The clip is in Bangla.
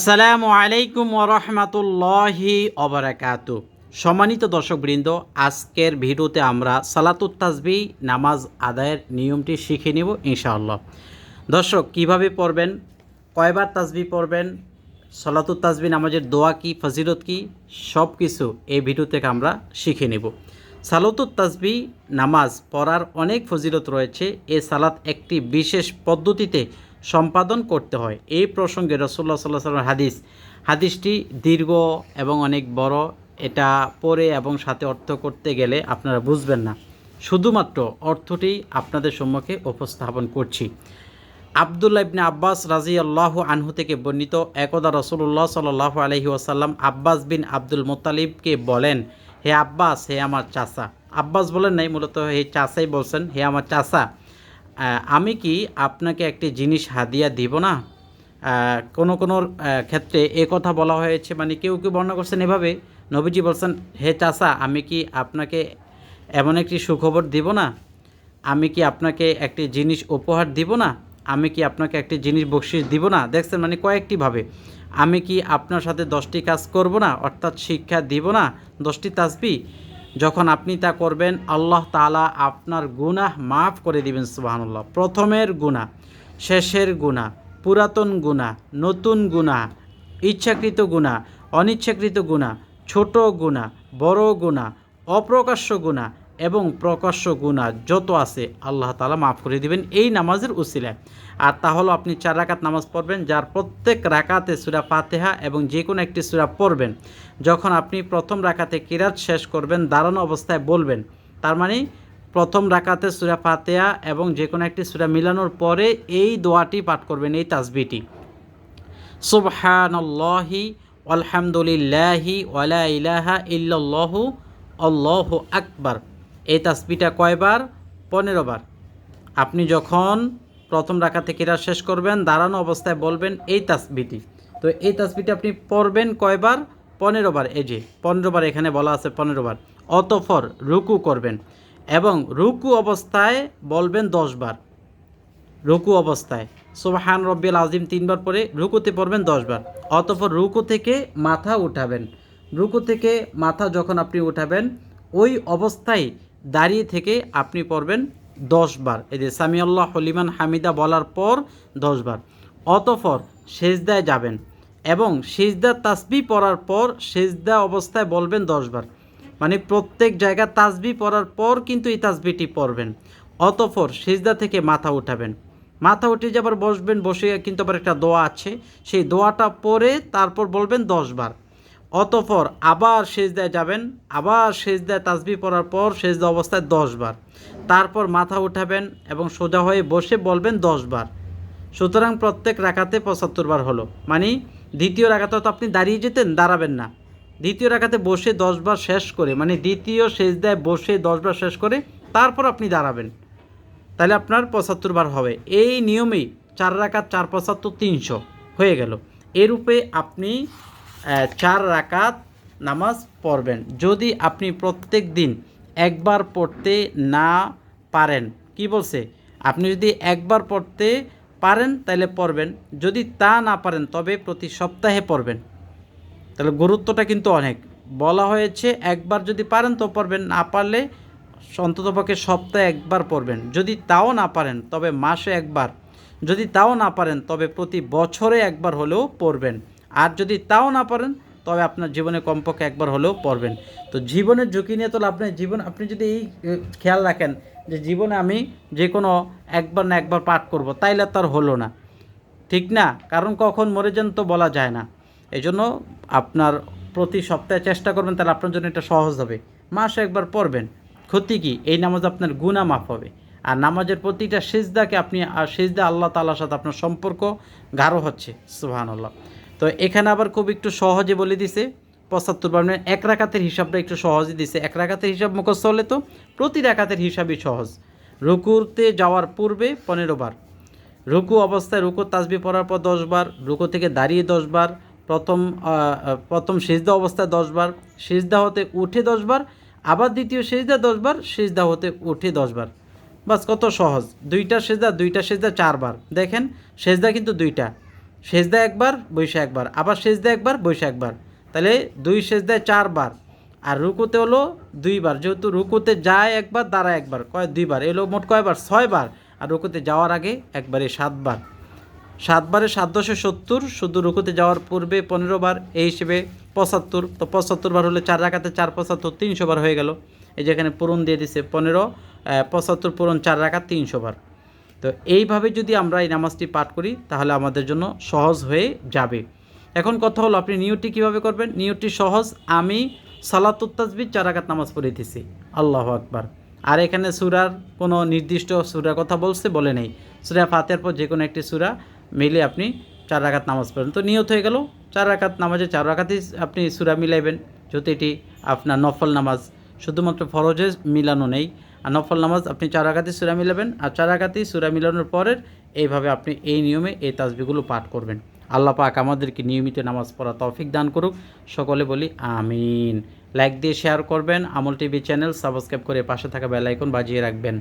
আসসালামু আলাইকুম ওরহমাতুল্লাহি অবরাকাতু সম্মানিত দর্শকবৃন্দ, আজকের ভিডিওতে আমরা সালাতুত তাজবি নামাজ আদায়ের নিয়মটি শিখে নেব ইনশাআল্লাহ। দর্শক, কীভাবে পড়বেন? কয়বার তাজবি পড়বেন? সালাতুত তাজবি নামাজের দোয়া কি, ফজিলত কি? সব কিছু এই ভিডিও থেকে আমরা শিখে নেব। সালাতুত তাজবি নামাজ পড়ার অনেক ফজিলত রয়েছে। এ সালাত একটি বিশেষ পদ্ধতিতে সম্পাদন করতে হয়। এই প্রসঙ্গে রসুল্লাহ সাল্লাহ সাল্লাম হাদিস, হাদিসটি দীর্ঘ এবং অনেক বড়। এটা পড়ে এবং সাথে অর্থ করতে গেলে আপনারা বুঝবেন না। শুধুমাত্র অর্থটি আপনাদের সম্মুখে উপস্থাপন করছি। আবদুল্লাহ ইবনে আব্বাস রাজি আল্লাহ আনহু থেকে বর্ণিত একদা রসুল্লাহ সাল্লাহ আলহি ওয়াসাল্লাম আব্বাস বিন আব্দুল মোতালিবকে বলেন, হে আব্বাস, হে আমার চাচা। আব্বাস বলেন নাই, মূলত হে চাচাই বলছেন, হে আমার চাচা। আমি কি আপনাকে একটি জিনিস হাদিয়া দিব না? কোনো কোনো ক্ষেত্রে এ কথা বলা হয়েছে মানে কেউ কেউ বর্ণনা করছেন এভাবে, নবীজি বলছেন, হে চাচা, আমি কি আপনাকে এমন একটি সুখবর দিব না? আমি কি আপনাকে একটি জিনিস উপহার দিব না? আমি কি আপনাকে একটি জিনিস বকশিস দিব না? দেখছেন মানে কয়েকটিভাবে। আমি কি আপনার সাথে দশটি কাজ করব না? অর্থাৎ শিক্ষা দিব না? দশটি তাসবি যখন আপনি তা করবেন, আল্লাহ তালা আপনার গুনাহ মাফ করে দিবেন, সুবাহানুল্লাহ। প্রথমের গুণা শেষের গুণা পুরাতন গুণা নতুন গুণা ইচ্ছাকৃত গুণা অনিচ্ছাকৃত গুণা ছোট গুণা বড় গুণা অপ্রকাশ্য গুনাহ এবং প্রকাশ্য গুনাহ যত আছে আল্লাহ তাআলা মাফ করে দিবেন এই নামাজের উসিলায়। আর তা হলো আপনি চার রাকাত নামাজ পড়বেন, যার প্রত্যেক রাকাতে সুরা ফাতেহা এবং যে কোনো একটি সুরা পড়বেন। যখন আপনি প্রথম রাকাতে কিরাত শেষ করবেন, দাঁড়ানো অবস্থায় বলবেন। তার মানে প্রথম রাকাতে সুরা ফাতেহা এবং যে কোনো একটি সুরা মিলানোর পরে এই দোয়াটি পাঠ করবেন, এই তাসবিটি সুবহানাল্লাহি আলহামদুলিল্লাহি ওয়ালা ইলাহা ইল্লাল্লাহু, আল্লাহু আকবার। এই তাসবিটা কয়বার? পনেরো বার আপনি যখন প্রথম রাখা থেকে কিরাত শেষ করবেন, দাঁড়ানো অবস্থায় বলবেন, এই তাসবিটি তো এই তাসবিটি আপনি পড়বেন কয়বার? পনেরো বার এই যে পনেরো বার এখানে বলা আছে পনেরো বার অতফর রুকু করবেন এবং রুকু অবস্থায় বলবেন দশ বার রুকু অবস্থায়। সুবহান রব্বিল আজিম তিনবার পরে রুকুতে পড়বেন দশবার। অতঃপর রুকু থেকে মাথা উঠাবেন। রুকু থেকে মাথা যখন আপনি উঠাবেন, ওই অবস্থায় দাঁড়িয়ে থেকে আপনি পড়বেন দশবার এই যে সামিয়াল্লাহ হলিমান হামিদা বলার পর দশবার অতঃপর সেজদায় যাবেন এবং সেজদা তাসবি পড়ার পর সেজদা অবস্থায় বলবেন দশবার মানে প্রত্যেক জায়গা তাসবি পড়ার পর কিন্তু এই তাসবিটি পড়বেন। অতঃপর সেজদা থেকে মাথা উঠাবেন। মাথা উঠে যাবার বসবেন, বসে কিন্তু আবার একটা দোয়া আছে। সেই দোয়াটা পরে তারপর বলবেন দশবার অতঃপর আবার সেজদায় যাবেন, আবার সেজদায় তাসবি পড়ার পর শেষ সেজদা অবস্থায় দশবার তারপর মাথা উঠাবেন এবং সোজা হয়ে বসে বলবেন দশবার সুতরাং প্রত্যেক রাখাতে পঁচাত্তর বার হলো। মানে দ্বিতীয় রাখাতে তো আপনি দাঁড়িয়ে যেতেন, দাঁড়াবেন না। দ্বিতীয় রাখাতে বসে দশবার শেষ করে মানে দ্বিতীয় সেজদায় বসে দশবার শেষ করে তারপর আপনি দাঁড়াবেন। তাহলে আপনার পঁচাত্তর বার হবে। এই নিয়মেই চার রাকাত, চার পঁচাত্তর, তিনশো হয়ে গেল। এরূপে আপনি চার রাকাত নামাজ পড়বেন। যদি আপনি প্রত্যেক দিন একবার পড়তে না পারেন, কি বলছে? আপনি যদি একবার পড়তে পারেন তাহলে পড়বেন। যদি তা না পারেন, তবে প্রতি সপ্তাহে পড়বেন। তাহলে গুরুত্বটা কিন্তু অনেক। বলা হয়েছে, একবার যদি পারেন তো পড়বেন, না পারলে অন্ততপক্ষে সপ্তাহে একবার পড়বেন। যদি তাও না পারেন, তবে মাসে একবার। যদি তাও না পারেন, তবে প্রতি বছরে একবার হলেও পড়বেন। আর যদি তাও না পারেন, তবে আপনার জীবনে কমপক্ষে একবার হলেও পড়বেন। তো জীবনের ঝুঁকি নিয়ে তো আপনার জীবন, আপনি যদি এই খেয়াল রাখেন যে জীবনে আমি যে কোনো একবার না একবার পাঠ করব, তাইলে তার হলো না। ঠিক না? কারণ কখন মরে যান তো বলা যায় না। এই জন্য আপনার প্রতি সপ্তাহে চেষ্টা করবেন, তাহলে আপনার জন্য এটা সহজ হবে। মাসে একবার পড়বেন। ক্ষতি কি? এই নামাজ আপনার গুণা মাফ হবে। আর নামাজের প্রতিটা সেজদাকে আপনি, আর সেজদা আল্লাহ তালার সাথে আপনার সম্পর্ক গাঢ় হচ্ছে। সুহান আল্লাহ তো এখানে আবার খুব একটু সহজে বলে দিছে পঁচাত্তর বার মানে এক রাকাতের হিসাবটা একটু সহজে দিছে। এক রাকাতের হিসাব মুখস্থ হলে তো প্রতি রাকাতের হিসাবই সহজ। রুকুতে যাওয়ার পূর্বে পনেরো বার। রুকু অবস্থায় রুকু তাসবি পড়ার পর দশবার রুকু থেকে দাঁড়িয়ে দশবার প্রথম আহ, আহ, প্রথম সিজদা অবস্থায় দশবার সিজদা হতে উঠে দশবার আবার দ্বিতীয় সিজদা দশবার সেজদা হতে উঠে দশবার বাস কত সহজ? দুইটা সেজদা দুইটা সেজদা চারবার দেখেন সেজদা কিন্তু দুইটা। সেজদা একবার, বৈশা একবার। আবার সেজদা একবার, বৈশা একবার। তাহলে দুই সেজদায় চারবার। আর রুকুতে হলো দুইবার। যেহেতু রুকুতে যায় একবার, দাঁড়ায় একবার। কয়? দুইবার। এলো মোট কয়বার? ছয়বার। আর রুকুতে যাওয়ার আগে একবারে সাতবার। সাতবারে সাত দশে সত্তর। শুধু রুকুতে যাওয়ার পূর্বে পনেরো বার এই হিসেবে পঁচাত্তর। তো পঁচাত্তর বার হলে চার রাখাতে চার, পঁচাত্তর তিনশো বার হয়ে গেল। এই যেখানে পূরণ দিয়ে দিছে পনেরো পঁচাত্তর পূরণ চার রাখা তিনশো বার। তো এইভাবে যদি আমরা এই নামাজটি পাঠ করি, তাহলে আমাদের জন্য সহজ হয়ে যাবে। এখন কথা হলো, আপনি নিয়তটি কীভাবে করবেন? নিয়তটি সহজ, আমি সালাতুত তাজবির চার রাকাত নামাজ পড়িতেছি। আল্লাহ আকবার। আর এখানে সুরার কোনো নির্দিষ্ট সুরার কথা বলছে, বলে নেই। সুরা ফাতের পর যে কোনো একটি সুরা মিলে আপনি চার নামাজ পড়েন। তো নিয়ত হয়ে গেল, চার রাকাত নামাজে চার রাকাতই আপনি সুরা মিলাইবেন। যদি এটি আপনার নফল নামাজ, শুধুমাত্র ফরজে মিলানো নেই। আর নফল নামাজ আপনি চার রাকাতই সুরা মিলাবেন, আর চার সুরা মিলানোর পরের এইভাবে আপনি এই নিয়মে এই তাজবিগুলো পাঠ করবেন। আল্লাহ পাক আমাদেরকে নিয়মিত নামাজ পড়া তৌফিক দান করুক। সকলে বলি আমিন। লাইক দিয়ে শেয়ার করবেন। আমল টিভি চ্যানেল সাবস্ক্রাইব করে পাশে থাকা বেল আইকন বাজিয়ে রাখবেন।